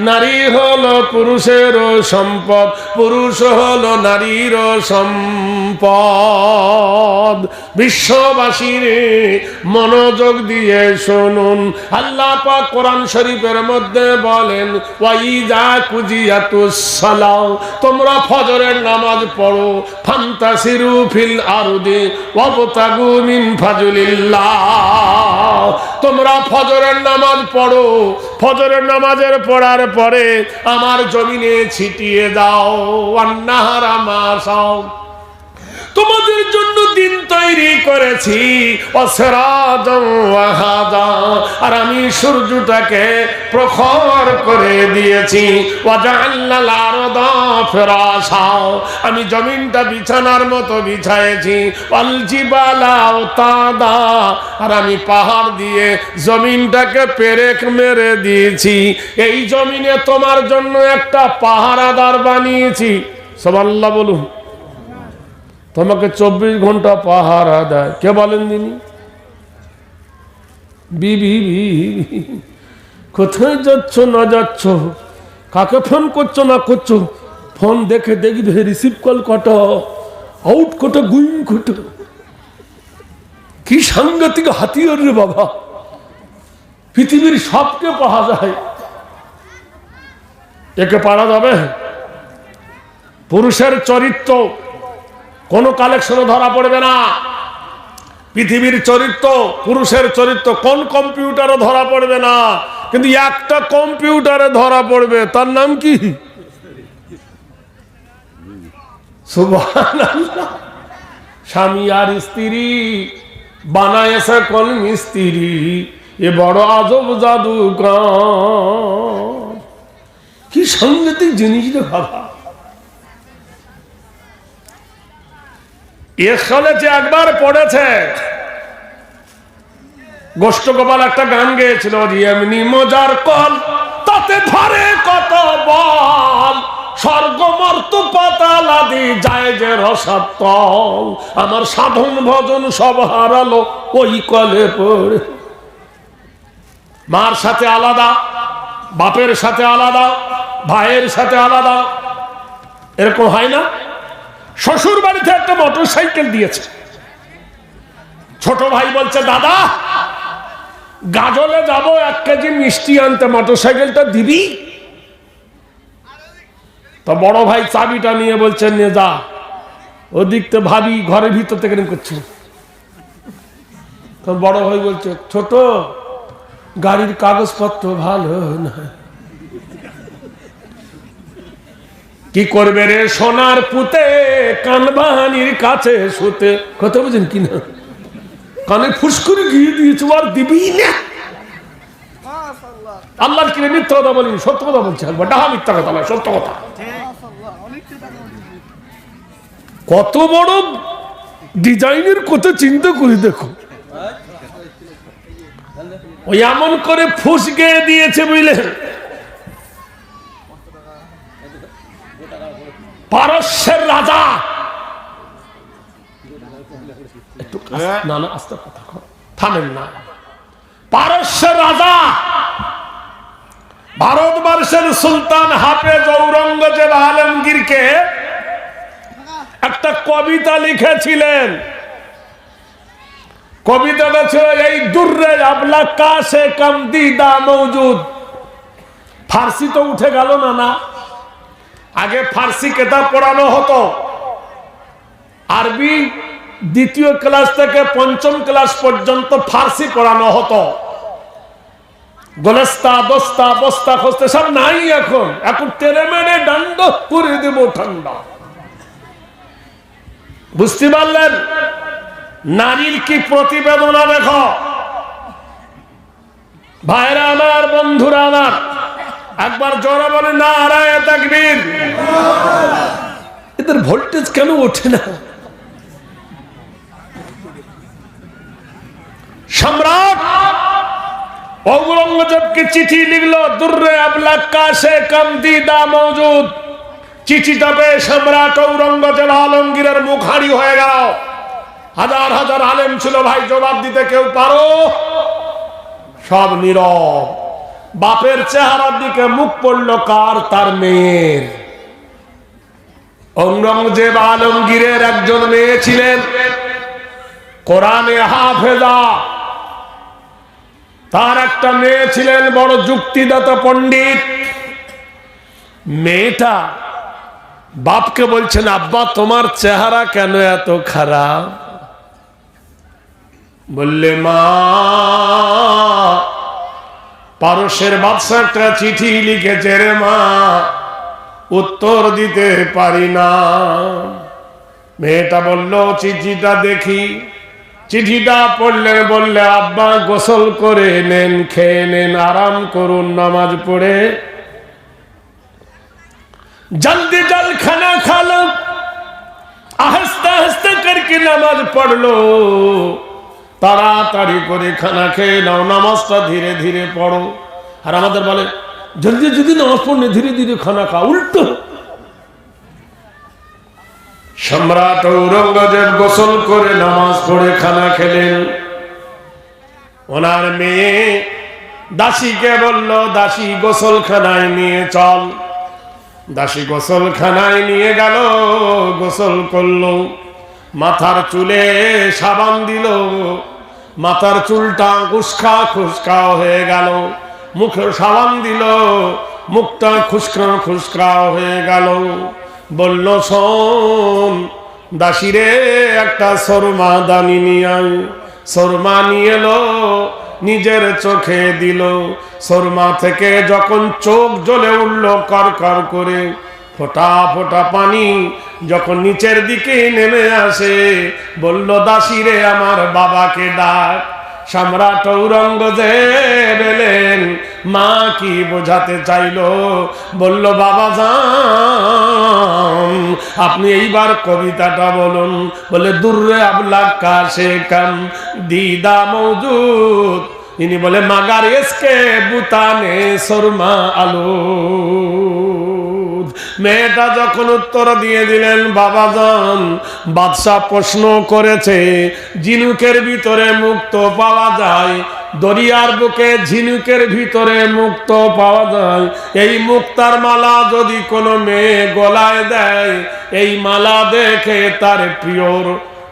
নারী হলো পুরুষের সম্পদ, পুরুষ হলো নারীর সম্পদ। বিশ্ববাসীর মনোযোগ দিয়ে শুনুন। আল্লাহ কোরআন শরীফের মধ্যে বলেন তোমরা ফজরের নামাজ পড়ো, ফান্তাসিরু ফিল আরদি তোমরা ফজরের নামাজ পড়ো, ফজরের নামাজের পড়ার পরে আমার জমিনে ছিটিয়ে দাও আন্নাহার মাসাও তোমাদের জন্য দিন তৈরি করেছি। আর আমি সূর্যটাকে প্রখর করে দিয়েছি। আমি জমিনটা বিছানার মতো বিছায়েছি। আর আমি পাহাড় দিয়ে জমিনটাকে পেরেক মেরে দিয়েছি এই জমিনে তোমার জন্য একটা পাহারাদার বানিয়েছি সব আল্লাহ বলুন তোমাকে চব্বিশ ঘণ্টা পাহারা দেয়। কে বলেন তিনি। কোথায় যাচ্ছ, না যাচ্ছ? কাকে ফোন করছ, না করছ? ফোন দেখে দেখবে রিসিভ কল কত আউট কত গুইং কত কি সাংঘাতিক হাতিয়ার রে বাবা। পৃথিবীর সবকে পাওয়া যায়। একে পারা যাবে? পুরুষের চরিত্র কোনো কালেকশনে ধরা পড়বে না। পৃথিবীর চরিত্র, পুরুষের চরিত্র, কোন কম্পিউটারে ধরা পড়বে না। কিন্তু একটা কম্পিউটারে ধরা পড়বে, তার নাম কি। স্বামী আর স্ত্রী, বানায় সকল মিস্ত্রি, এ বড় আজব জাদু কি সাংঘাতিক জিনিস রে বাবা। এর সালে যে একবার পড়েছে গোষ্ঠ গোপাল একটা গান গেয়েছিল এমনি মজার কল, তাতে ধরে কত বল স্বর্গ মর্ত পাতাল আদি যায় যে আমার সাধন ভজন সব হারালো ওই কলে পড়ে। মার সাথে আলাদা, বাপের সাথে আলাদা, ভাইয়ের সাথে আলাদা, এরকম হয় না? শ্বশুর বাড়িতে একটা মোটর সাইকেল দিয়েছে। ছোট ভাই বলছে, দাদা, গাজলে যাব, এক কেজি মিষ্টি আনতে মোটর সাইকেলটা দিবি? তো বড় ভাই চাবিটা নিয়ে বলছে, নে যা। ওদিক তো ভাবি ঘরের ভিতর থেকে করছে। তো বড় ভাই বলছে, ছোট, গাড়ির কাগজপত্র ভালো না। কি করবে রে সোনার পুতে? কানবাহানির কাছে শুতে। কথা বুঝেন কি না? কানে ফুসকুরি গিয়ে দিয়েছে আর দিবি না। আল্লাহর কিনে মিথ্যা কথা বলিনি, সত্য কথা বলছি ডাহা মিথ্যা কথা নয় সত্য কথা। কত বড় ডিজাইনের কথা চিন্তা করি দেখো। ওই এমন করে ফুস গিয়ে দিয়েছে বুঝলেন? পারস্যের রাজা। একটু না না আস্তে কথা থামেন না। পারস্যের রাজা। ভারতবর্ষের সুলতান হাফেজ ঔরঙ্গজেব আলমগীরকে একটা কবিতা লিখেছিলেন। কবিতাটা ছিল এই দুর্রে আবলা কাশে কাম দিদা মৌজুদ। ফার্সি তো উঠে গেল না না। আগে ফার্সি কেতাব পড়ানো হতো। আরবি দ্বিতীয় ক্লাস থেকে পঞ্চম ক্লাস পর্যন্ত ফার্সি পড়ানো হতো। গোলেস্তা দোস্তা বস্তা খস্তা সব নাই এখন। এখন তেরে মেরে ডান্ড করে দেব ঠান্ডা। বুঝতে পারলেন? নারীর কি প্রতিবেদনা দেখো ভাইরা আমার, বন্ধুরা আমার একবার জোরে বলে না আরায় তাকবীর। এদের ভোল্টেজ কেন ওঠে না? সম্রাট ঔরঙ্গজেবকে চিঠি লিখলো দুর্রে আবলা কাশে কম দিদা মৌজুদ চিঠিটা পেয়ে সম্রাট ঔরঙ্গজেব আলমগীরের মুখারি হয়ে গেল। হাজার হাজার আলেম ছিল ভাই জবাব দিতে কেউ পারো? সব নীরব। বাপের চেহারার দিকে মুখ পড়ল কার? তার মেয়ের। ঔরঙ্গজেব আলমগীরের একজন মেয়ে ছিলেন কোরআনে হাফেজা। তার একটা মেয়ে ছিলেন বড় যুক্তিদাতা পণ্ডিত। মেয়েটা বাপকে বলছেন, আব্বা, তোমার চেহারা কেন এত খারাপ? বললে, মা পারস্যের বাদশা একটা চিঠি লিখেছে রে মা। উত্তর দিতে পারি না। মেয়েটা বলল, চিঠিটা দেখি। চিঠিটা পড়লেন, বললে, আব্বা, গোসল করে নেন, খেয়ে নেন, আরাম করুন, নামাজ পড়ে। জলদি জল খানা খালো, আহস্তে আহস্তে করকে নামাজ পড়ল। তাড়াতাড়ি করে খানা খেয়ে নাও, নামাজটা ধীরে ধীরে পড়ো। আর আমাদের বলে, জলদি যদি নামাজ পড়লে ধীরে ধীরে খানা খা উল্টো। সম্রাট ঔরঙ্গজেব গোসল করে নামাজ পড়ে খানা খেলেন। ওনার মেয়ে দাসীকে বলল, দাসী, গোসলখানায় নিয়ে চল। দাসী গোসলখানায় নিয়ে গেল, গোসল করল। মাথার চুলে সাবান দিল। মাথার চুলটা খুসকা খুসকা হয়ে গেল। মুখে সাবান দিল। মুখটা খুসকা খুসকা হয়ে গেল। বলল, শোন, দাসিরে একটা সরমা দানি নিয়ে সরমা নিয়ে এলো, নিজের চোখে দিল। সরমা থেকে যখন চোখ জ্বলে উঠল, কর কর করে ফোটা ফোটা পানি যখন নিচের দিকে নেমে আসে, বলল দাসিরে আমার বাবাকে ডাক। সম্রাট ঔরঙ্গজেব এলেন, মা কি বোঝাতে চাইলো? বলল, বাবা যান, আপনি এইবার কবিতাটা বলুন। বলে, দূরে আবলা কাশে কাম, দিদা মৌজুদ। ইনি বলে, মাগার এসকে বুতানে শর্মা আলু। মেয়েটা যখন উত্তর দিয়ে দিলেন, বাবা যান বাদশাহ প্রশ্ন করেছে জিনুকের ভিতরে মুক্ত পাওয়া যায়, দরিয়ার বুকে ঝিনুকের ভিতরে মুক্ত পাওয়া যায়। এই মুক্তার মালা যদি কোনো মেয়ে গলায় দেয়, এই মালা দেখে তার প্রিয়র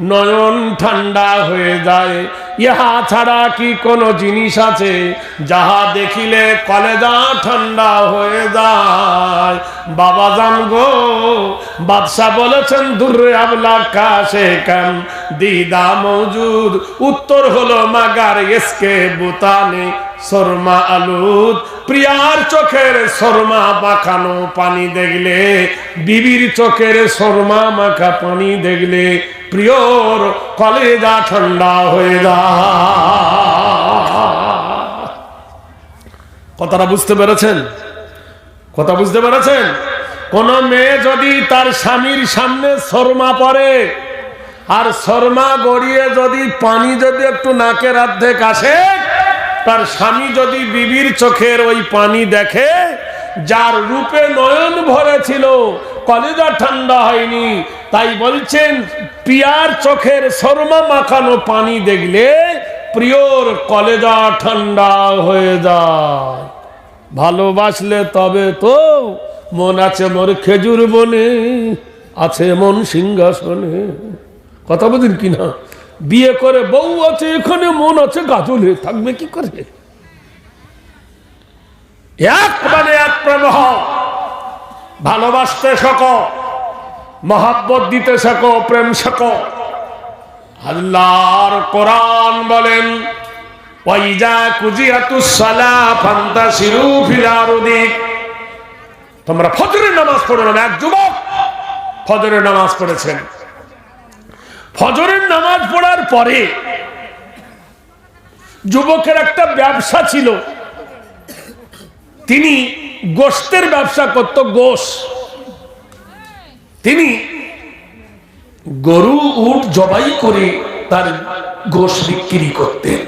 নয়ন ঠান্ডা হয়ে যায়। ইহা ছাড়া কি কোনো জিনিস আছে? যাহা দেখিলে কলেজা ঠান্ডা হয়ে যায়। বাবা জান গো, বাদশাহ বলেছেন দূরে আবলা কাশে কাম দিদা মৌজুদ, উত্তর হলো, মাগার এসকে বুতানে শর্মা আলুদ। প্রিয়ার চোখের শর্মা মাখানো পানি দেখলে, বিবির চোখের শর্মা মাখা পানি দেখলে প্রিয়র কলেজা ঠান্ডা হয়ে যায় কথাটা বুঝতে পেরেছেন? কথা বুঝতে পেরেছেন? কোন মেয়ে যদি তার স্বামীর সামনে শর্মা পরে আর শর্মা গড়িয়ে যদি পানি যদি একটু নাকের অর্ধেক আসে, তার স্বামী যদি বিবির চোখের ওই পানি দেখে, যার রূপে নয়ন ভরে ছিল কলেজা ঠান্ডা হয়নি। তাই বলছেন, পিয়ার চোখের শর্মা মাখানো পানি দেখলে প্রিয়র কলেজা ঠান্ডা হয়ে যায়। ভালোবাসলে তবে তো মন আছে মোর খেজুর বনে, আছে মন সিংহাসনে। কথা বলছেন কি না? বিয়ে করে বউ আছে, এখানে মন আছে, গাজলে থাকবে কি করে? এক মানে এক প্রবাহ। ভালোবাসতে শক মহাব্বত দিতে শক প্রেম শক আল্লাহর কোরআন বলেন কুজিয়াতুস সালা তোমরা ফজরের নামাজ এক যুবক ফজরের নামাজ পড়েছেন। ফজরের নামাজ পড়ার পরে যুবকের একটা ব্যবসা ছিল। তিনি গোস্তের ব্যবসা করত, গোশ। তিনি গরু, উট জবাই করে তার গোশ বিক্রি করতেন।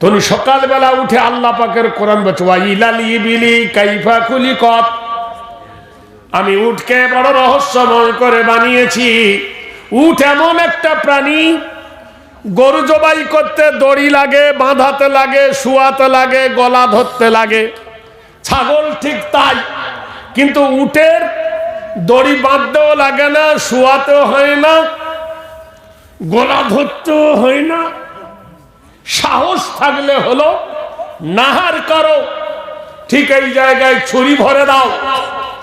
তুমি সকালবেলা উঠে আল্লাহ পাকের কোরআন কত আমি উঠকে বড় রহস্যময় করে বানিয়েছি। উঠ এমন একটা প্রাণী গরু জবাই করতে দড়ি লাগে, বাঁধাতে লাগে, শুয়াতে লাগে, গলা ধরতে লাগে। ছাগল ঠিক তাই, কিন্তু উটের দড়ি বাঁধতেও লাগে না, শুয়াতেও হয় না, গলা ধরতেও হয় না। সাহস থাকলে হলো নাহার করো, ঠিক এই জায়গায় ছুরি ভরে দাও,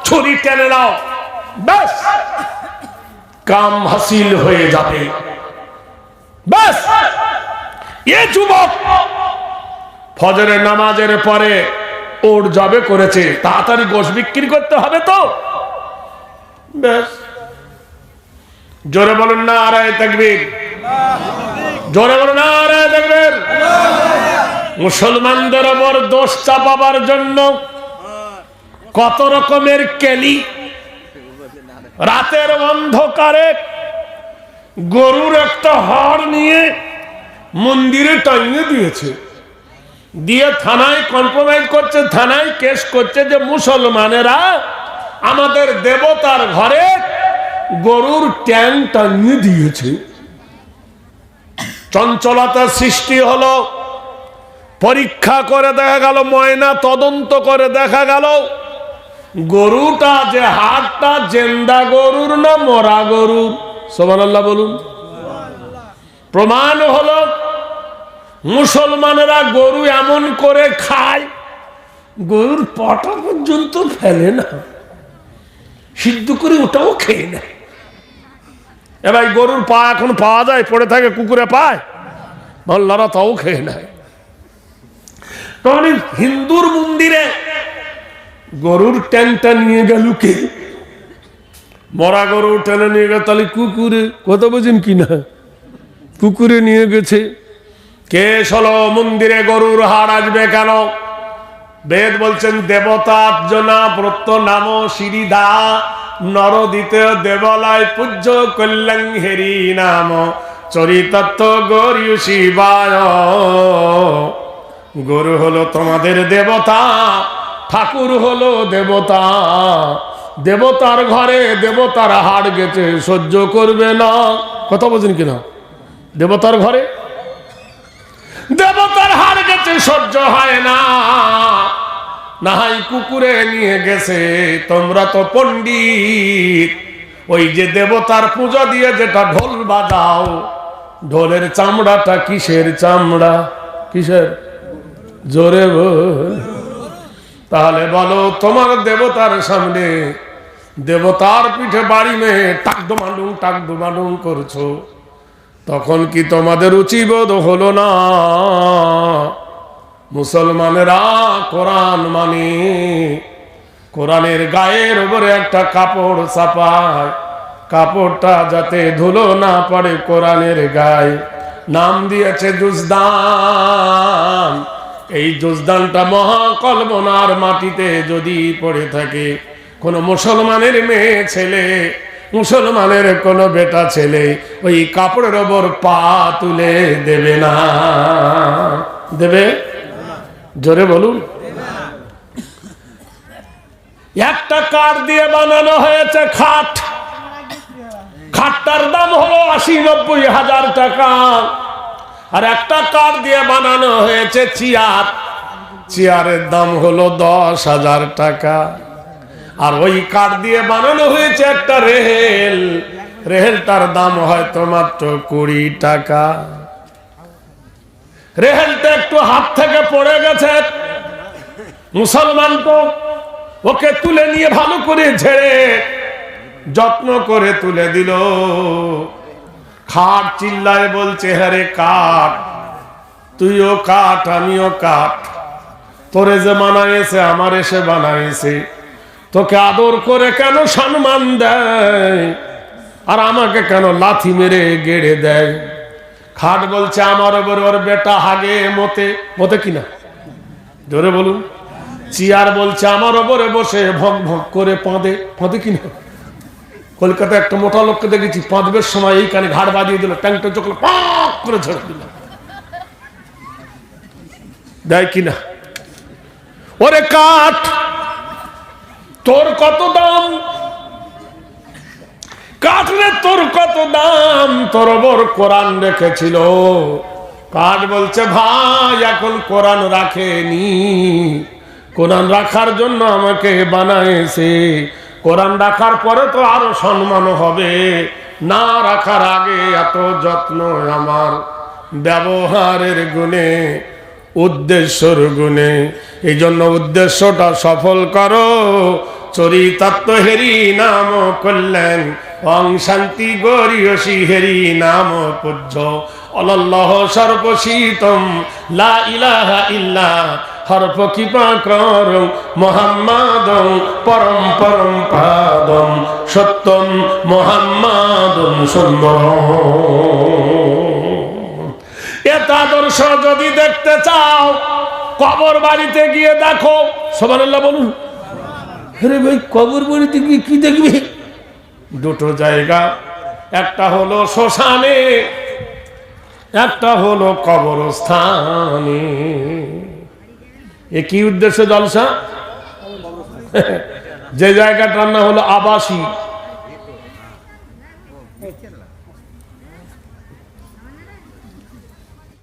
ছুরি টেনে দাও ব্যাস। কাম হাসিল হয়ে যাবে। ব্যাস এ যুবক, ফজরের নামাজের পরে ওর জবে করেছে, তাড়াতাড়ি গোশ বিক্রি করতে হবে তো। ব্যাস। জোরে বলুন না আড়াই তাকবীর। জোরে বলুন না আড়াই তাকবীর। মুসলমানদের ওপর দোষ চাপাবার জন্য কত রকমের কেলি। রাতের অন্ধকারে গরুর একটা হাড় নিয়ে মন্দিরে টাঙিয়ে দিয়েছে। দিয়ে থানায় কম্প্রোমাইজ করছে, থানায় কেস করছে যে মুসলমানেরা আমাদের দেবতার ঘরে গরুর ট্যাং টাঙিয়ে দিয়েছে। চঞ্চলতা সৃষ্টি হলো, পরীক্ষা করে দেখা গেল, ময়না তদন্ত করে দেখা গেল। গরুটা যে হাটটা জেন্দা গরুর না মরা গরুর? সোমান আল্লাহ বলুন। প্রমাণ হলো, মুসলমানেরা গরু এমন করে খায়, গরুর পটা পর্যন্ত ফেলে না। সিদ্ধ করে ওটাও খেয়ে নেয়। এবার গরুর পা এখন পাওয়া যায়, পড়ে থাকে, কুকুরে পায়, মল্লারা তাও খেয়ে নেয়। তখন হিন্দুর মন্দিরে গরুর ট্যাংটা নিয়ে গেল কে? মরা গরু টেনে নিয়ে গেল, তাহলে কুকুরে কথা বোঝেন কি না? কুকুরে নিয়ে গেছে। কে হলো মন্দিরে গরুর হাড় আসবে কেন? বেদ বলছেন, দেবতা জনা ব্রত নাম সিরিধা নর দ্বিতীয় দেবলায় পূজ্য কল্যাণ হেরি নাম। চরিতত্ব গরিউ শিবায়। গরু হলো তোমাদের দেবতা, ঠাকুর হলো দেবতা। দেবতার ঘরে দেবতার হাড় গেছে, সহ্য করবে না। কথা বলছেন কিনা? দেবতার ঘরে? দেবতার হাড় গেছে, সহ্য হয় না। নাহাই কুকুরে নিয়ে গেছে, তোমরা তো পণ্ডিত। ওই যে দেবতার পূজা দিয়ে যেটা ঢোল বাজাও, ঢোলের চামড়াটা কিসের চামড়া? কিসের? জোরে বল। তাহলে বলো, তোমার দেবতার সামনে দেবতার পিঠে বাড়ি মেয়ে টাকডো মাডুং করছ। তখন কি তোমাদের রুচিবোধ হলো না? মুসলমানেরা কোরআন মানে। কোরআনের গায়ের উপরে একটা কাপড় চাপায় কাপড়টা যাতে ধুলো না পড়ে কোরআনের গায়ে। নাম দিয়েছে জুজদান। এই জুজদানটা মহাকল্পনার মাটিতে যদি পড়ে থাকে কোনো মুসলমানের মেয়ে ছেলে, মুসলমানের কোনো বেটা ছেলে ওই কাপড়ের ওপর পা তুলে দেবে না। দেবে? জোরে বলুন। একটা কাঠ দিয়ে বানানো হয়েছে খাট। খাটটার দাম হলো আশি নব্বই হাজার টাকা। আর একটা কাঠ দিয়ে বানানো হয়েছে চেয়ার। চেয়ারের দাম হলো দশ হাজার টাকা। আর ওই কাঠ দিয়ে বানানো হয়েছে একটা রেহেল। রেহেলটার দাম হয়তো মাত্র কুড়ি টাকা। রেহেলটা একটু হাত থেকে পড়ে গেছে। মুসলমান তো ওকে তুলে নিয়ে ভালো করে ঝেড়ে, যত্ন করে তুলে দিল। খাট চিল্লায় বলছে হ্যারে কাঠ, তুইও কাঠ, আমিও কাঠ। তোরে যে বানাইছে, আমার এসে বানাইছে। তোকে আদর করে কেন সম্মান দেয়? আর আমাকে কেন লাথি মেরে গেড়ে দেয়? খাট বলছে আমার ওপর ওর বেটা হাগে মতে মতে কিনা? জোরে বলুন। চিয়ার বলছে আমার ওপরে বসে ভক ভক করে পাঁদে পাঁদে কিনা? কলকাতায় একটা মোটা লোককে দেখেছি, পাঁদবের সময় এই কানে ঘাড় বাজিয়ে দিল ট্যাংটা চোখলে পাক করে ঝেড়ে দিল। দেয় কিনা? ওরে কাঠ! তোর কত দাম? কাঠরে তোর কত দাম? তোর ওপর কোরআন রেখেছিল। কাঠ বলছে, ভাই, এখন কোরআন রাখেনি। কোরআন রাখার জন্য আমাকে বানাইছে কোরআন রাখার পরে তো আরও সম্মান হবে। না রাখার আগে এত যত্ন আমার ব্যবহারের গুণে, উদ্দেশ্যর গুণে। এই জন্য উদ্দেশ্যটা সফল করো। চরিতাত্ম হেরি নাম কল্যাণ অং শান্তি গরিয়সী হেরি নাম পূজ্য। অলল্লহ সর্বশীতম লা ইলাহা ইল্লা। হরফ কৃপা কর মোহাম্মদম। পরম পরম পাদম। সত্যম মোহাম্মদম সুন্দর এত আদর্শ যদি দেখতে চাও, কবর বাড়িতে গিয়ে দেখো। সোমানাল্লাহ বলুন। আরে ভাই কবর বাড়িতে গিয়ে কি দেখবি? দুটো জায়গা, একটা হলো শ্মশানে, একটা হলো কবরস্থানে। এ কি উদ্দেশ্য জলসা? যে জায়গাটার নাম হলো আবাসী